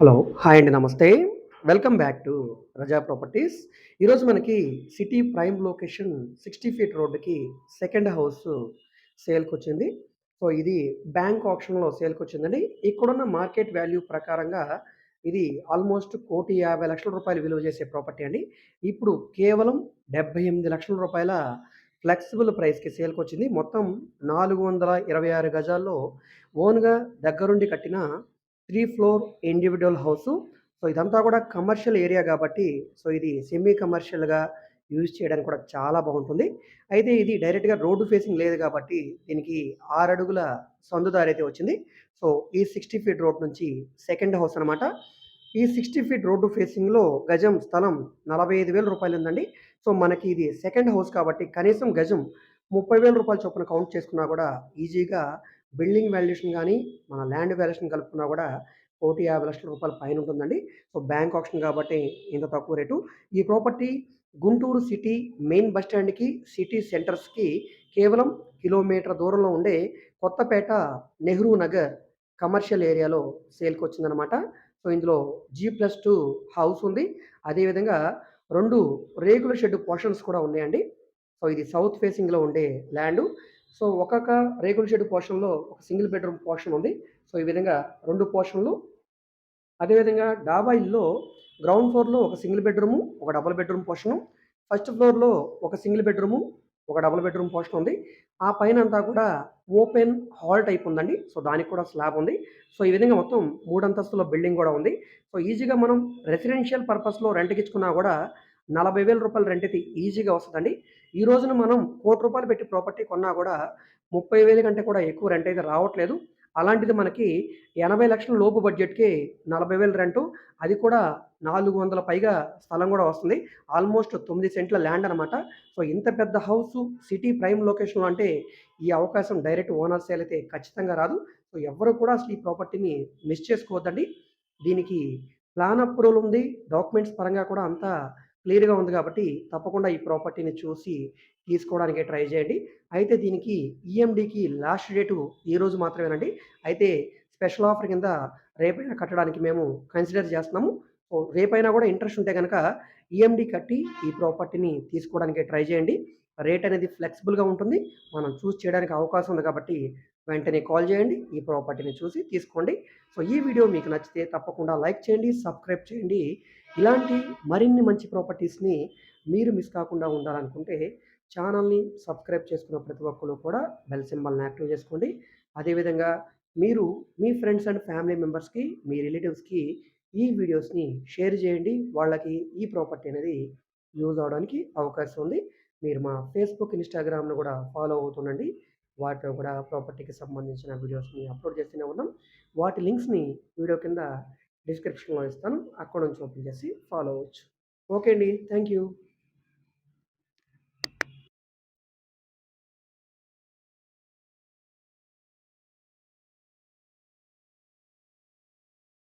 Hello hi అండి namaste. Welcome back to Raza properties ఈరోజు మనకి city prime location sixty feet రోడ్డుకి second house సేల్కి వచ్చింది. సో ఇది బ్యాంక్ ఆప్షన్లో సేల్కి వచ్చిందండి. ఇక్కడున్న మార్కెట్ వాల్యూ ప్రకారంగా ఇది ఆల్మోస్ట్ కోటి యాభై లక్షల రూపాయలు విలువ చేసే ప్రాపర్టీ అండి. ఇప్పుడు కేవలం డెబ్బై ఎనిమిది లక్షల రూపాయల ఫ్లెక్సిబుల్ ప్రైస్కి సేల్కి వచ్చింది. మొత్తం నాలుగు వందల ఇరవై ఆరు గజాల్లో ఓన్గా దగ్గరుండి కట్టిన three floor individual house. So ఇదంతా కూడా కమర్షియల్ ఏరియా కాబట్టి సో ఇది సెమీ కమర్షియల్గా యూజ్ చేయడానికి కూడా చాలా బాగుంటుంది. అయితే ఇది డైరెక్ట్గా రోడ్డు ఫేసింగ్ లేదు కాబట్టి దీనికి ఆరు అడుగుల సందుదారి అయితే వచ్చింది. సో ఈ సిక్స్టీ ఫీట్ రోడ్ నుంచి సెకండ్ హౌస్ అనమాట ఈ సిక్స్టీ ఫీట్ రోడ్డు ఫేసింగ్లో గజం స్థలం నలభై ఐదు వేల రూపాయలు ఉందండి. సో మనకి ఇది సెకండ్ హౌస్ కాబట్టి కనీసం గజం ముప్పై వేల రూపాయల చొప్పున కౌంట్ చేసుకున్నా కూడా ఈజీగా బిల్డింగ్ వాల్యుయేషన్ కానీ మన ల్యాండ్ వాల్యుయేషన్ కలుపుకున్నా కూడా కోటి యాభై లక్షల రూపాయల పైన ఉంటుందండి సో బ్యాంక్ ఆప్షన్ కాబట్టి ఇంత తక్కువ రేటు. ఈ property Guntur city main bus స్టాండ్కి సిటీ సెంటర్స్కి కేవలం కిలోమీటర్ దూరంలో ఉండే కొత్తపేట నెహ్రూ నగర్ కమర్షియల్ ఏరియాలో సేల్కి వచ్చిందనమాట సో ఇందులో జీ ప్లస్ టూ హౌస్ ఉంది. అదేవిధంగా రెండు రేకుల షెడ్ పోర్షన్స్ కూడా ఉన్నాయండి. సో ఇది సౌత్ ఫేసింగ్లో ఉండే ల్యాండ్. సో ఒక్కొక్క రేకుల షెడ్ పోర్షన్లో ఒక సింగిల్ బెడ్రూమ్ పోర్షన్ ఉంది. సో ఈ విధంగా రెండు పోర్షన్లు. అదేవిధంగా డాబా ఇల్లో గ్రౌండ్ ఫ్లోర్లో ఒక సింగిల్ బెడ్రూము ఒక డబుల్ బెడ్రూమ్ పోర్షను. ఫస్ట్ ఫ్లోర్లో ఒక సింగిల్ బెడ్రూము ఒక డబుల్ బెడ్రూమ్ పోర్షన్ ఉంది. ఆ పైన అంతా కూడా ఓపెన్ హాల్ టైప్ ఉందండి. సో దానికి కూడా స్లాబ్ ఉంది. సో ఈ విధంగా మొత్తం మూడు అంతస్తుల బిల్డింగ్ కూడా ఉంది. సో ఈజీగా మనం రెసిడెన్షియల్ పర్పస్లో రెంట్కి ఇచ్చుకున్నా కూడా నలభై వేల రూపాయలు రెంట్ అయితే ఈజీగా వస్తుందండి. ఈ రోజున మనం కోటి రూపాయలు పెట్టి ప్రాపర్టీ కొన్నా కూడా ముప్పై వేల కంటే కూడా ఎక్కువ రెంట్ అయితే రావట్లేదు. అలాంటిది మనకి ఎనభై లక్షల లోపు బడ్జెట్కి నలభై వేల రెంటు అది కూడా నాలుగు వందల పైగా స్థలం కూడా వస్తుంది. ఆల్మోస్ట్ తొమ్మిది సెంట్ల ల్యాండ్ అనమాట సో ఇంత పెద్ద హౌస్ సిటీ ప్రైమ్ లొకేషన్లో అంటే ఈ అవకాశం డైరెక్ట్ ఓనర్ సేల్ అయితే ఖచ్చితంగా రాదు. సో ఎవరు కూడా అసలు ఈ ప్రాపర్టీని మిస్ చేసుకోవద్దండి. దీనికి ప్లాన్ అప్రూవల్ ఉంది. డాక్యుమెంట్స్ పరంగా కూడా అంతా క్లియర్గా ఉంది కాబట్టి తప్పకుండా ఈ ప్రాపర్టీని చూసి తీసుకోవడానికి ట్రై చేయండి. అయితే దీనికి ఈఎండికి లాస్ట్ డేటు ఈ రోజు మాత్రమేనండి. అయితే స్పెషల్ ఆఫర్ కింద రేపైనా కట్టడానికి మేము కన్సిడర్ చేస్తున్నాము. సో రేపైనా కూడా ఇంట్రెస్ట్ ఉంటే కనుక ఈఎండి కట్టి ఈ ప్రాపర్టీని తీసుకోవడానికి ట్రై చేయండి. రేట్ అనేది ఫ్లెక్సిబుల్గా ఉంటుంది. మనం చూస్ చేయడానికి అవకాశం ఉంది కాబట్టి వెంటనే కాల్ చేయండి ఈ ప్రాపర్టీని చూసి తీసుకోండి. సో ఈ వీడియో మీకు నచ్చితే తప్పకుండా లైక్ చేయండి సబ్స్క్రైబ్ చేయండి. ఇలాంటి మరిన్ని మంచి ప్రాపర్టీస్ని మీరు మిస్ కాకుండా ఉండాలనుకుంటే ఛానల్ని సబ్స్క్రైబ్ చేసుకున్న ప్రతి ఒక్కరు కూడా బెల్ సింబల్ని యాక్టివ్ చేసుకోండి. అదేవిధంగా మీరు మీ ఫ్రెండ్స్ అండ్ ఫ్యామిలీ మెంబర్స్కి మీ రిలేటివ్స్కి ఈ వీడియోస్ని షేర్ చేయండి. వాళ్ళకి ఈ ప్రాపర్టీ అనేది యూజ్ అవడానికి అవకాశం ఉంది. మీరు మా ఫేస్బుక్ ఇన్స్టాగ్రామ్ను కూడా ఫాలో అవుతుండండి. వాటిలో కూడా ప్రాపర్టీకి సంబంధించిన వీడియోస్ని అప్లోడ్ చేస్తూనే ఉన్నాం. వాటి లింక్స్ని వీడియో కింద డిస్క్రిప్షన్లో ఇస్తాను. అక్కడ నుంచి ఓపెన్ చేసి ఫాలో అవ్వచ్చు. ఓకే అండి. Thank you